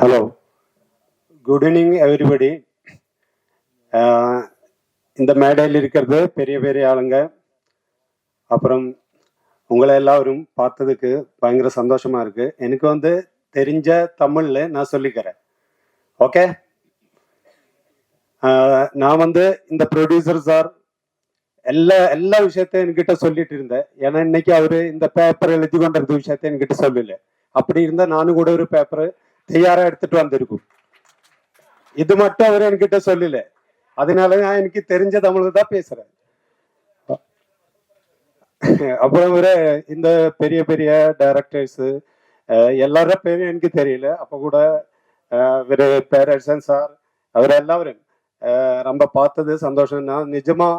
Hello good evening everybody இந்த மேடையில் இருக்கிறது பெரிய பெரிய ஆளுங்க. அப்புறம் உங்களை எல்லாரும் பார்த்ததுக்கு பயங்கர சந்தோஷமா இருக்கு. எனக்கு வந்து தெரிஞ்ச தமிழ்ல நான் சொல்லிக்கிறேன். ஓகே uh, நான் வந்து இந்த ப்ரொடியூசர் சார் எல்லா எல்லா விஷயத்தையும் என்கிட்ட சொல்லிட்டு இருந்தேன். ஏன்னா இன்னைக்கு அவரு இந்த பேப்பர் எழுதி கொண்டிருந்த விஷயத்த என்கிட்ட சொல்லல. அப்படி இருந்தா நானும் கூட ஒரு பேப்பர் தயாரா எடுத்துட்டு வந்திருக்கும். இது மட்டும் அவர் என்கிட்ட சொல்லல. அதனால நான் எனக்கு தெரிஞ்ச தமிழ் தான் பேசுறேன். அப்புறம் ஒரு இந்த பெரிய பெரிய டைரக்டர்ஸ் எல்லார பேரும் எனக்கு தெரியல. அப்ப கூட இவரு பேரரசன் சார் அவர் எல்லாரும் ரொம்ப பார்த்தது சந்தோஷம். நான் நிஜமா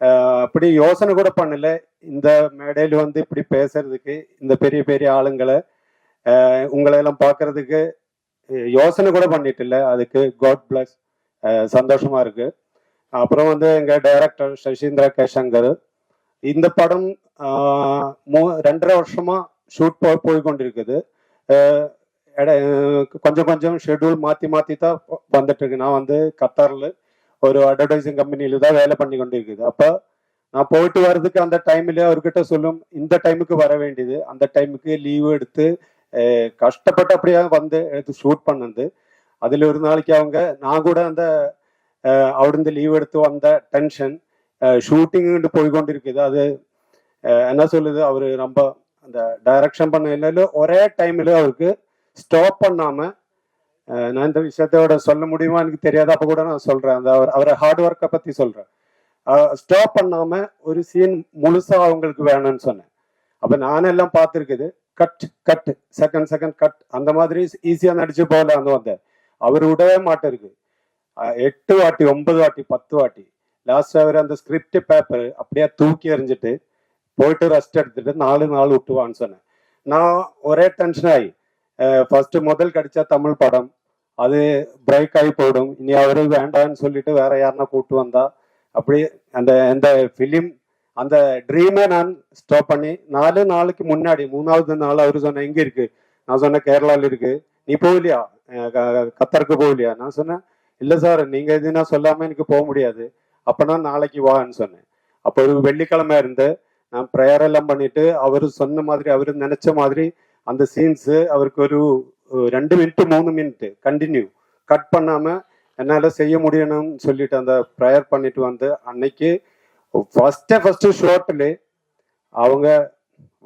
அஹ், அப்படி யோசனை கூட பண்ணல. இந்த மேடையில் வந்து இப்படி பேசுறதுக்கு இந்த பெரிய பெரிய ஆளுங்களை உங்களை எல்லாம் பார்க்கறதுக்கு யோசனை கூட பண்ணிட்டு இல்லை அதுக்கு காட் பிளஸ் சந்தோஷமா இருக்கு. அப்புறம் வந்து எங்க டைரக்டர் சசீந்திர கேசங்கர். இந்த படம் மூ- ரெண்டரை வருஷமா ஷூட் போய் போய் கொண்டிருக்குது கொஞ்சம் கொஞ்சம் ஷெட்யூல் மாத்தி மாத்தி தான் வந்துட்டு இருக்கு நான் வந்து கத்தாரில் ஒரு அட்வர்டைசிங் கம்பெனியில தான் வேலை பண்ணி கொண்டிருக்குது. அப்போ நான் போயிட்டு வர்றதுக்கு அந்த டைம்ல அவர்கிட்ட சொல்லும் இந்த டைமுக்கு வர வேண்டியது. அந்த டைமுக்கு லீவு எடுத்து கஷ்டப்பட்டு அப்படியே வந்து எடுத்து ஷூட் பண்ணது. அதில் ஒரு நாளைக்கு அவங்க நான் கூட அந்த அவிருந்து லீவ் எடுத்து வந்த டென்ஷன் ஷூட்டிங்கு போய் கொண்டிருக்குது அது என்ன சொல்லுது? அவர் ரொம்ப அந்த டைரக்ஷன் பண்ண இல்லை ஒரே டைமில் அவருக்கு ஸ்டாப் பண்ணாமல் நான் இந்த விஷயத்தோட சொல்ல முடியுமா? எனக்கு தெரியாத. அப்போ கூட நான் சொல்கிறேன் அந்த அவர் அவரை ஹார்ட் ஒர்க்கை பற்றி சொல்கிறேன் ஸ்டாப் பண்ணாமல் ஒரு சீன் முழுசாக அவங்களுக்கு வேணும்னு சொன்னேன். அப்போ நானெல்லாம் பார்த்துருக்குது. Cut cut second second cut அந்த மாதிரி ஈஸியாக நடிச்சு போகலான்னு வந்தேன் அவர் விடவே மாட்டிருக்கு. அஹ், எட்டு வாட்டி ஒன்பது வாட்டி பத்து வாட்டி. லாஸ்ட் அவர் அந்த ஸ்கிரிப்ட் பேப்பர் அப்படியே தூக்கி எறிஞ்சிட்டு போயிட்டு ரெஸ்ட் எடுத்துட்டு நாலு நாள் விட்டுவான்னு சொன்னேன். நான் ஒரே டென்ஷன் ஆகி ஃபர்ஸ்ட் முதல் கிடைச்ச தமிழ் படம். அது பிரேக் ஆகி போயிடும். இனி அவரு வேண்டாம்னு சொல்லிட்டு வேற யாருன்னா கூப்பிட்டு வந்தா. அப்படி அந்த எந்த ஃபிலிம் அந்த ட்ரீமை நான் ஸ்டாப் பண்ணி நாலு நாளைக்கு முன்னாடி மூணாவது நாள் அவர் சொன்ன எங்கே இருக்கு. நான் சொன்னேன் கேரளாவில் இருக்கு. நீ போகலையா? க- கத்தருக்கு போகலையா? நான் சொன்னேன் இல்லை சார் நீங்கள் எதுனா சொல்லாமல் எனக்கு போக முடியாது. அப்போனா நாளைக்கு வான்னு சொன்னேன். அப்போ ஒரு வெள்ளிக்கிழமை இருந்து நான் ப்ரேயர் எல்லாம் பண்ணிட்டு அவர் சொன்ன மாதிரி அவர் நினைச்ச மாதிரி அந்த சீன்ஸ் அவருக்கு ஒரு ரெண்டு மினிட் மூணு மினிட் கண்டினியூ கட் பண்ணாமல் என்னால் செய்ய முடியணும்னு சொல்லிட்டு அந்த ப்ரேயர் பண்ணிட்டு வந்து அன்னைக்கு ஃபர்ஸ்ட் ஃபர்ஸ்ட் ஷோட்ல அவங்க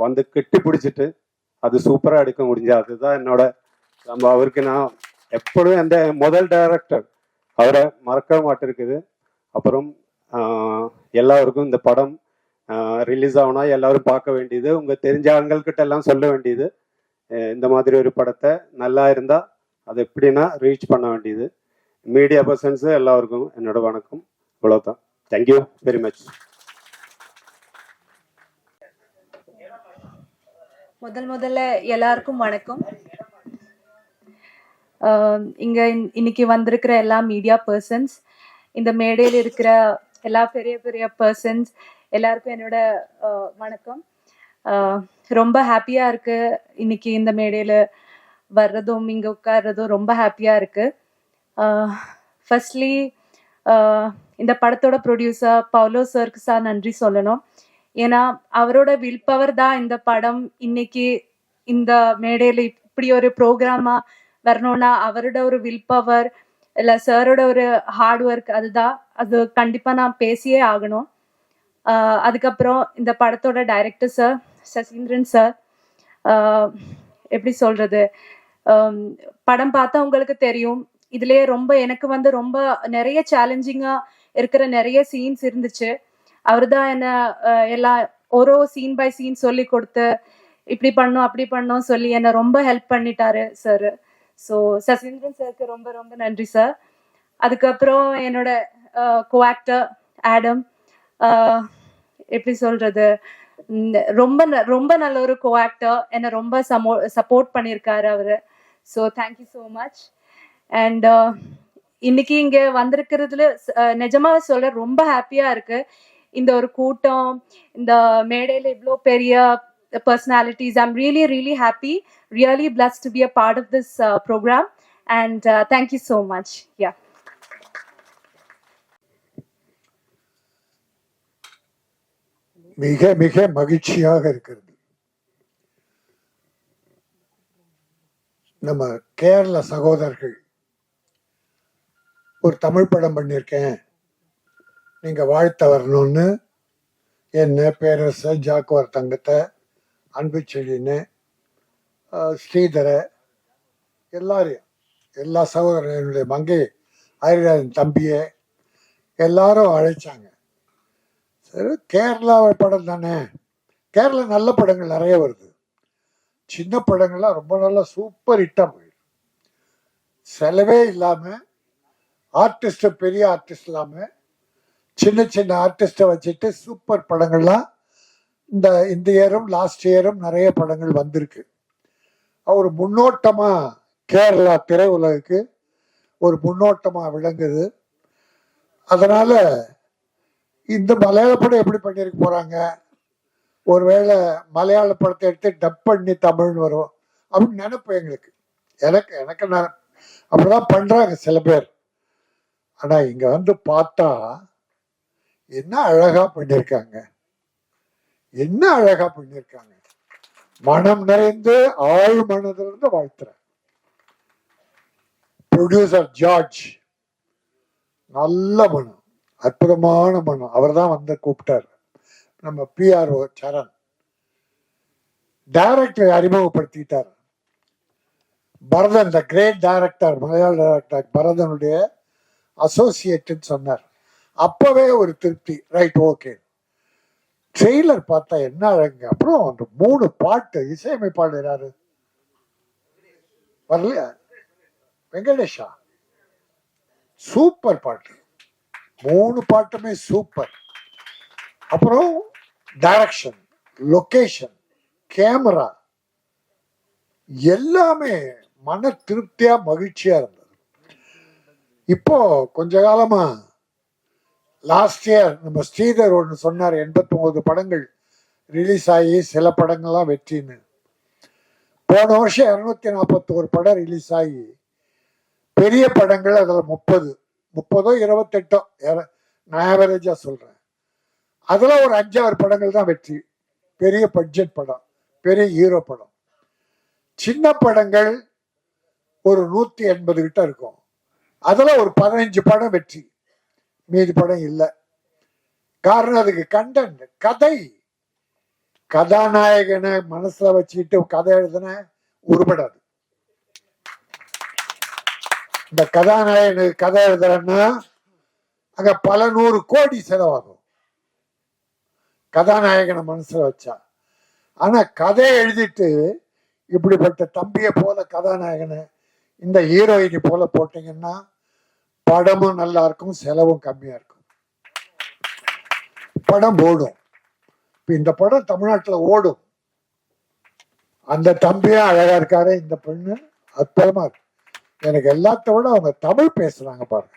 வந்து கெட்டி பிடிச்சிட்டு அது சூப்பராக எடுக்க முடிஞ்சு அதுதான் என்னோட நம்ம அவருக்கு நான் எப்பொழுதும் எந்த முதல் டைரக்டர் அவரை மறக்க மாட்டிருக்குது. அப்புறம் எல்லாருக்கும் இந்த படம் ரிலீஸ் ஆகுனா எல்லாரும் பார்க்க வேண்டியது உங்க தெரிஞ்ச ஆண்கள்கிட்ட எல்லாம் சொல்ல வேண்டியது. இந்த மாதிரி ஒரு படத்தை நல்லா இருந்தா அது எப்படின்னா ரீச் பண்ண வேண்டியது. மீடியா பர்சன்ஸ் எல்லாருக்கும் என்னோட வணக்கம். இவ்வளவுதான் தேங்க்யூ வெரி மச் முதல் முதல்ல எல்லாருக்கும் வணக்கம். ஆஹ் இங்க இன்னைக்கு வந்திருக்கிற எல்லா மீடியா பர்சன்ஸ் இந்த மேடையில் இருக்கிற எல்லா பெரிய பெரிய பர்சன்ஸ் எல்லாருக்கும் என்னோட ஆஹ் வணக்கம். ஆஹ் ரொம்ப ஹாப்பியா இருக்கு இன்னைக்கு இந்த மேடையில வர்றதும் இங்க உட்கார்றதும் ரொம்ப ஹாப்பியா இருக்கு. ஃபர்ஸ்ட்லி இந்த படத்தோட ப்ரொடியூசர் பவுலோ சர்க்கு சார் நன்றி சொல்லணும். ஏன்னா அவரோட வில் பவர் தான் இந்த படம் இன்னைக்கு இந்த மேடையில இப்படி ஒரு ப்ரோக்ராமா வரணும்னா அவரோட ஒரு வில் பவர் இல்ல சாரோட ஒரு ஹார்ட் ஒர்க் அதுதான். அது கண்டிப்பா நான் பேசியே ஆகணும். அதுக்கப்புறம் இந்த படத்தோட டைரக்டர் சார் சசீந்திரன் சார் எப்படி சொல்றது? படம் பார்த்தா உங்களுக்கு தெரியும். இதுலயே ரொம்ப எனக்கு வந்து ரொம்ப நிறைய சேலஞ்சிங்கா இருக்கிற நிறைய சீன்ஸ் இருந்துச்சு. அவர்தான் என்ன எல்லா ஒரு சீன் பை சீன் சொல்லி கொடுத்து இப்படி பண்ணும் அப்படி பண்ணும் சொல்லி என்ன ரொம்ப ஹெல்ப் பண்ணிட்டாரு சார் ஸோ சசீந்திரன் சாருக்கு ரொம்ப ரொம்ப நன்றி சார் அதுக்கப்புறம் என்னோட கோ ஆடம் எப்படி சொல்றது? உம், ரொம்ப ந- ரொம்ப நல்ல ஒரு கோ என்னை ரொம்ப சமோ சப்போர்ட் பண்ணியிருக்காரு அவரு. So thank you so much and uh, இன்னைக்கு இங்க வந்திருக்கிறதுல நிஜமா சொல்ல ரொம்ப ஹாப்பியா இருக்கு. இந்த ஒரு கூட்டம் இந்த மேடையில இவ்வளோ பெரிய personalities I'm really really happy really blessed to be a part of this program and thank you so much yeah மிக மிக மகிழ்ச்சியாக இருக்கிறது. நம்ம கேரள சகோதரர்கள் ஒரு தமிழ் படம் பண்ணியிருக்கேன் நீங்கள் வாழ்த்த வரணும்னு என்ன பேரரச ஜாக்குவார் தங்கத்தை அன்பு செழின்னு ஸ்ரீதரை எல்லாரையும் எல்லா சகோதரர்களுடைய மங்கை ஆயிரராஜன் தம்பியை எல்லாரும் அழைச்சாங்க. சரி கேரளா படம் தானே? கேரளா நல்ல படங்கள் நிறைய வருது. சின்ன படங்கள்லாம் ரொம்ப நல்லா சூப்பர் ஹிட்டாக போயிடும் செலவே இல்லாமல் ஆர்டிஸ்ட் பெரிய ஆர்டிஸ்ட் இல்லாம சின்ன சின்ன ஆர்டிஸ்ட வச்சுட்டு சூப்பர் படங்கள்லாம் இந்த இந்த இயரும் லாஸ்ட் இயரும் நிறைய படங்கள் வந்திருக்கு. அவர் முன்னோட்டமா கேரளா திரையுலகுக்கு ஒரு முன்னோட்டமா விளங்குது. அதனால இந்த மலையாள படம் எப்படி பண்ணியிருக்க போறாங்க? ஒருவேளை மலையாள படத்தை எடுத்து டப் பண்ணி தமிழ்னு வரும். அப்படின்னு நினைப்பு எங்களுக்கு. எனக்கு எனக்கு நெ- அப்படிதான் பண்றாங்க சில பேர். ஆனா இங்க வந்து பார்த்தா என்ன அழகா பண்ணியிருக்காங்க என்ன அழகா பண்ணியிருக்காங்க மனம் நிறைந்து ஆழ் மனதிலிருந்து வாழ்த்துறேன். ப்ரொடியூசர் ஜார்ஜ் நல்ல மனம் அற்புதமான மனம். அவர் தான் வந்து கூப்பிட்டார். நம்ம பிஆர்ஓ சரண் டைரக்டரை அறிமுகப்படுத்திட்டார். பரதன் த கிரேட் டைரக்டர் மலையாள டைரக்டர் பரதனுடைய அசோசியேட்னு சொன்னார். அப்பவே ஒரு திருப்தி. ரைட் ஓகே ட்ரெய்லர் பார்த்தா என்ன அழகுங்க. அப்புறம் அந்த மூணு பாட்டு இசையமைப்பாளர் யாரு? வரலையா? வெங்கடேஷா. சூப்பர் பாட்டு. மூணு பாட்டுமே சூப்பர். அப்புறம் டைரக்ஷன் லொக்கேஷன் கேமரா எல்லாமே மன திருப்தியா மகிழ்ச்சியா இருந்தது. இப்போ கொஞ்ச காலமா லாஸ்ட் இயர் நம்ம ஸ்ரீதர் ஒன்று சொன்னார் எண்பத்தி ஒன்பது படங்கள் ரிலீஸ் ஆகி சில படங்கள்லாம் வெற்றின்னு. போன வருஷம் இரநூத்தி நாற்பத்தோரு படம் ரிலீஸ் ஆகி பெரிய படங்கள் அதில் முப்பது. முப்பதோ இருபத்தெட்டோ நான் ஆவரேஜாக சொல்கிறேன் அதில் ஒரு அஞ்சாறு படங்கள் தான் வெற்றி. பெரிய பட்ஜெட் படம் பெரிய ஹீரோ படம். சின்ன படங்கள் ஒரு நூற்றி எண்பது கிட்ட இருக்கும். அதில் ஒரு பதினஞ்சு படம் வெற்றி. மீதி படம் இல்லை. காரணம் அதுக்கு கண்டன்ட் கதை. கதாநாயகனை மனசுல வச்சுக்கிட்டு கதை எழுதுன உருப்படாது. இந்த கதாநாயகனுக்கு கதை எழுதுறேன்னா அங்க பல நூறு கோடி செலவாகும். கதாநாயகனை மனசுல வச்சா. ஆனா கதை எழுதிட்டு இப்படிப்பட்ட தம்பியை போல கதாநாயகனை இந்த ஹீரோயினி போல போட்டீங்கன்னா படமும் நல்லா இருக்கும் செலவும் கம்மியா இருக்கும். படம் ஓடும். இப்போ இந்த படம் தமிழ்நாட்டில் ஓடும். அந்த தம்பியும் அழகா இருக்காரு இந்த பெண்ணு அற்புதமா இருக்கு. எனக்கு எல்லாத்த விட அவங்க தமிழ் பேசுறாங்க பாருங்க.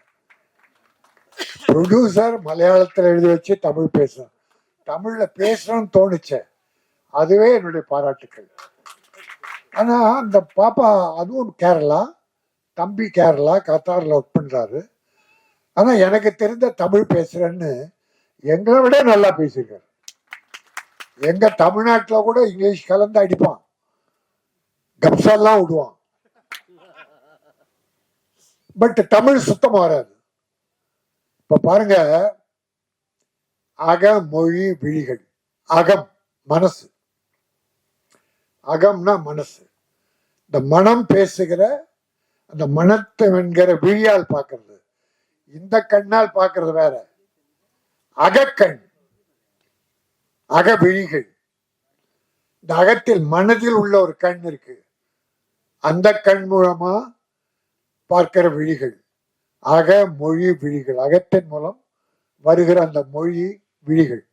ப்ரொடியூசர் மலையாளத்தில் எழுதி வச்சு தமிழ் பேசுறேன். தமிழ்ல பேசணும்னு தோணுச்சேன் அதுவே என்னுடைய பாராட்டுக்கள். ஆனா அந்த பாப்பா அதுவும் கேரளா? தம்பி கேரளா கத்தாரில் ஒர்க் பண்ணுறாரு ஆனால் எனக்கு தெரிந்த தமிழ் பேசுகிறேன்னு எங்களை விட நல்லா பேசியிருக்காரு. எங்கள் தமிழ்நாட்டில் கூட இங்கிலீஷ் கலந்து அடிப்பான். கப்சாலாம் விடுவான். பட் தமிழ் சுத்தமாக வராது. இப்போ பாருங்க அக மொழி விழிகள். அகம் மனசு. அகம்னா மனசு. இந்த மனம் பேசுகிற அந்த மனத்தை என்கிற விழியால் பார்க்கறது. இந்த கண்ணால் பார்க்கறது வேற. அகக்கண். அகவிழிகள். இந்த அகத்தில் மனதில் உள்ள ஒரு கண் இருக்கு. அந்த கண் மூலமா பார்க்கிற விழிகள். அக மொழி விழிகள். அகத்தின் மூலம் வருகிற அந்த மொழி விழிகள்.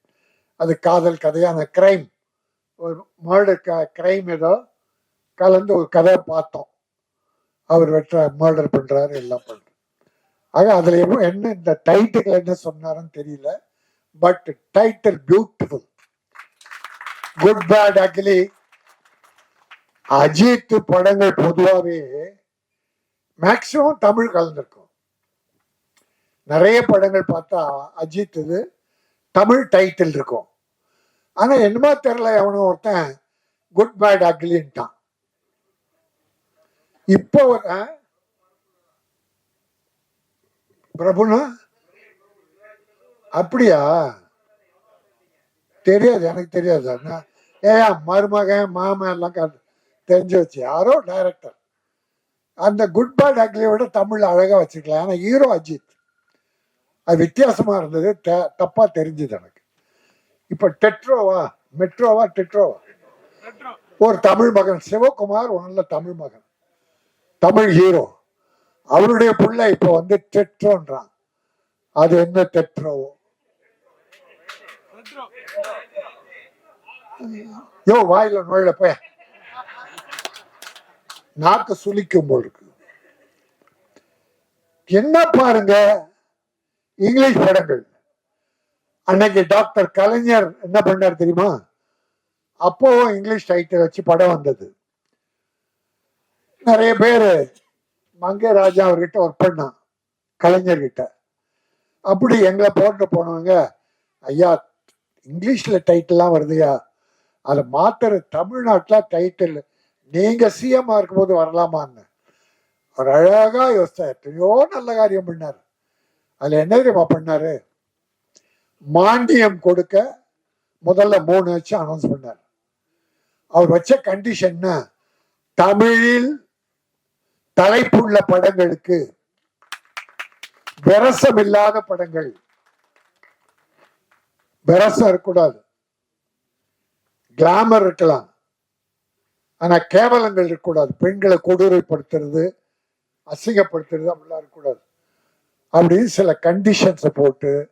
அது காதல் கதையான கிரைம் ஒரு மர்டர் கிரைம் ஏதோ கலந்து ஒரு கதை பார்த்தோம். அவர் வெற்ற மர்டர் பண்றாரு எல்லாம் பண்றாரு. ஆக அதுல என்ன இந்த டைட்டில் என்ன சொன்னாருன்னு தெரியல. But title beautiful good bad ugly Ajith படங்கள் பொதுவாகவே மேக்சிமம் தமிழ் கலந்துருக்கும். நிறைய படங்கள் பார்த்தா அஜித் இது தமிழ் டைட்டில் இருக்கும். ஆனா என்னமோ தெரியல எவனோ ஒருத்தன் குட் பேட் அக்லின்ட்டான் இப்போ? பிரபுனா? அப்படியா? தெரியாது எனக்கு தெரியாது. ஏன் மருமகன் மாமன் எல்லாம் தெரிஞ்சு வச்சு. யாரோ டைரக்டர் அந்த குட் பேட் விட தமிழ் அழகா வச்சுக்கலாம் ஆனா ஹீரோ அஜித். அது வித்தியாசமா இருந்தது. த- தப்பா தெரிஞ்சது எனக்கு. இப்ப டெட்ரோவா? மெட்ரோவா? டெட்ரோவா? ஒரு தமிழ் மகன். சிவகுமார் ஒரு நல்ல தமிழ் மகன். தமிழ் ஹீரோ. அவருடைய புள்ள இப்ப வந்து டெட்ரோன்றான். அது என்ன டெட்ரோவோ யோ வாயில நுழைய போய். நாக்கு சுளிக்கும் போல் இருக்கு. என்ன பாருங்க? இங்கிலீஷ் படங்கள். அன்னைக்கு டாக்டர் கலைஞர் என்ன பண்ணார் தெரியுமா? அப்போ இங்கிலீஷ் டைட்டில் வச்சு படம் வந்தது. நிறைய பேர் மங்கை ராஜா அவர்கிட்ட ஒர்க் பண்ணான் கலைஞர்கிட்ட. அப்படி எங்களை போட்டு போனவங்க ஐயா இங்கிலீஷ்ல டைட்டில்லாம் வருதுயா? அதை மாத்துற தமிழ்நாட்டில் டைட்டில் நீங்க சிஎம் இருக்கும்போது வரலாமான்னு. ஒரு அழகா யோசித்தார் எத்தனையோ நல்ல காரியம் பண்ணார். அதில் என்ன தெரியுமா பண்ணாரு? மானியம் கொடுக்க முதல்ல மூணு வச்சு அனௌன்ஸ் பண்ணார். அவர் வச்ச கண்டிஷன்னா தமிழில் தலைப்புள்ள படங்களுக்கு விரசம் இல்லாத படங்கள். விரசம் இருக்கக்கூடாது. கிளாமர் இருக்கலாம். ஆனா கேவலங்கள் இருக்கக்கூடாது. பெண்களை கொடூரைப்படுத்துறது அசிங்கப்படுத்துறது அப்படிலாம் இருக்கக்கூடாது. அப்படின்னு சில கண்டிஷன்ஸை போட்டு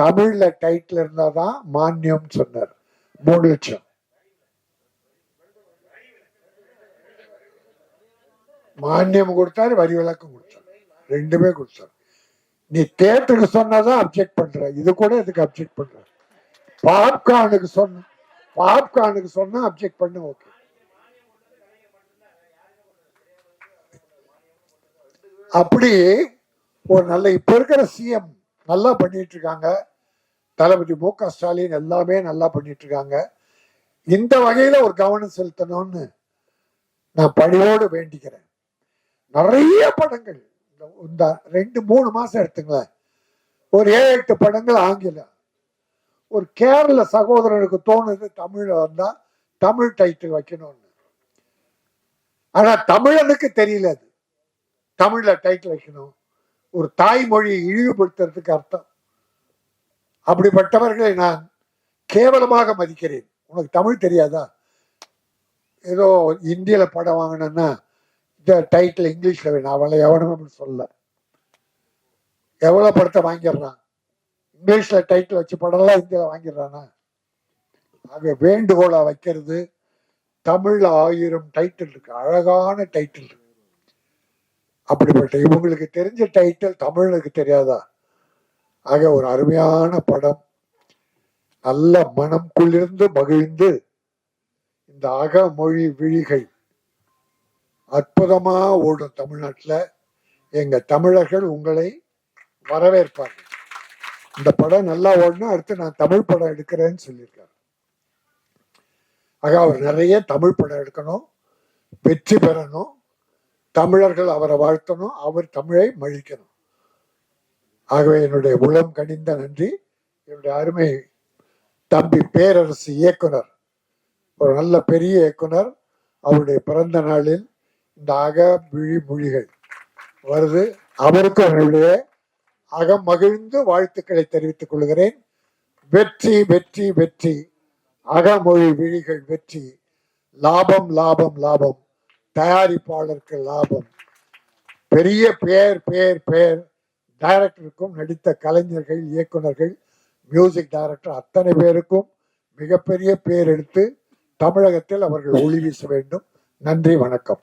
தமிழ்ல டைட்டில் இருந்தாதான் மானியம் சொன்னார். மூணு லட்சம். மானியம் கொடுத்தாரு வரி விளக்கம் கொடுத்தாரு. ரெண்டுமே கொடுத்தாரு. நீ தேட்டருக்கு சொன்னதான் அப்செக்ட் பண்ற. இது கூட இதுக்கு அப்செக்ட் பண்ற? பாப்கார்னுக்கு சொன்ன பாப்கார்னுக்கு சொன்னா அப்செக்ட் பண்ண ஓகே அப்படி ஒரு நல்ல இப்ப இருக்கிற சிஎம் நல்லா பண்ணிட்டு இருக்காங்க தளபதி மு க ஸ்டாலின் எல்லாமே நல்லா பண்ணிட்டு இருக்காங்க இந்த வகையில ஒரு கவனம் செலுத்தணும்னு நான் பணியோடு வேண்டிக்கிறேன். நிறைய படங்கள். இந்த- இந்த ரெண்டு மூணு மாசம் எடுத்துங்களேன். ஒரு ஏழு எட்டு படங்கள் ஆங்கிலம். ஒரு கேரள சகோதரனுக்கு தோணுது தமிழ்ல வந்தா தமிழ் டைட்டில் வைக்கணும்னு. ஆனா தமிழனுக்கு தெரியல அது. தமிழ்ல டைட்டில் வைக்கணும். ஒரு தாய்மொழியை இழிவுபடுத்துறதுக்கு அர்த்தம். அப்படிப்பட்டவர்களை நான் கேவலமாக மதிக்கிறேன். உனக்கு தமிழ் தெரியாதா? ஏதோ இந்தியில படம் வாங்கினேன்னா டைட்டில் இங்கிலீஷ்ல வேணும் அவளை எவனும் சொல்ல எவ்வளவு படத்தை வாங்கிடுறான்? இங்கிலீஷ்ல டைட்டில் வச்சு படம்லாம் இந்தியாவில் வாங்கிடுறானா? ஆக வேண்டுகோளா வைக்கிறது தமிழ்ல ஆயிரம் டைட்டில் இருக்கு. அழகான டைட்டில் இருக்கு. அப்படிப்பட்ட இவங்களுக்கு தெரிஞ்ச டைட்டில் தமிழுக்கு தெரியாதா? ஆக ஒரு அருமையான படம். நல்ல மனம் குளிர்ந்து மகிழ்ந்து இந்த அகமொழி விழிகை அற்புதமா ஓடும் தமிழ்நாட்டில் எங்க தமிழர்கள் உங்களை வரவேற்பார்கள். இந்த படம் நல்லா ஓடணும் அடுத்து நான் தமிழ் படம் எடுக்கிறேன்னு சொல்லியிருக்காரு. ஆக அவர் நிறைய தமிழ் படம் எடுக்கணும் வெற்றி பெறணும் தமிழர்கள் அவரை வாழ்த்தணும் அவர் தமிழை மழிக்கணும் ஆகவே என்னுடைய உளம் கனிந்த நன்றி. என்னுடைய அருமை தம்பி பேரரசு இயக்குனர் ஒரு நல்ல பெரிய இயக்குனர் அவருடைய பிறந்த நாளில் இந்த அக விழி மொழிகள் வருது. அவருக்கும் என்னுடைய அகம் மகிழ்ந்து வாழ்த்துக்களை தெரிவித்துக் கொள்கிறேன். வெற்றி வெற்றி வெற்றி. அகமொழி விழிகள் வெற்றி. லாபம் லாபம் லாபம். தயாரிப்பாளருக்கு லாபம். பெரிய பெயர் பெயர் பெயர் டைரக்டருக்கும் நடித்த கலைஞர்கள் இயக்குனர்கள் மியூசிக் டைரக்டர் அத்தனை பேருக்கும் மிகப்பெரிய பேர் எடுத்து தமிழகத்தில் அவர்கள் ஒளி வீச வேண்டும். நன்றி வணக்கம்.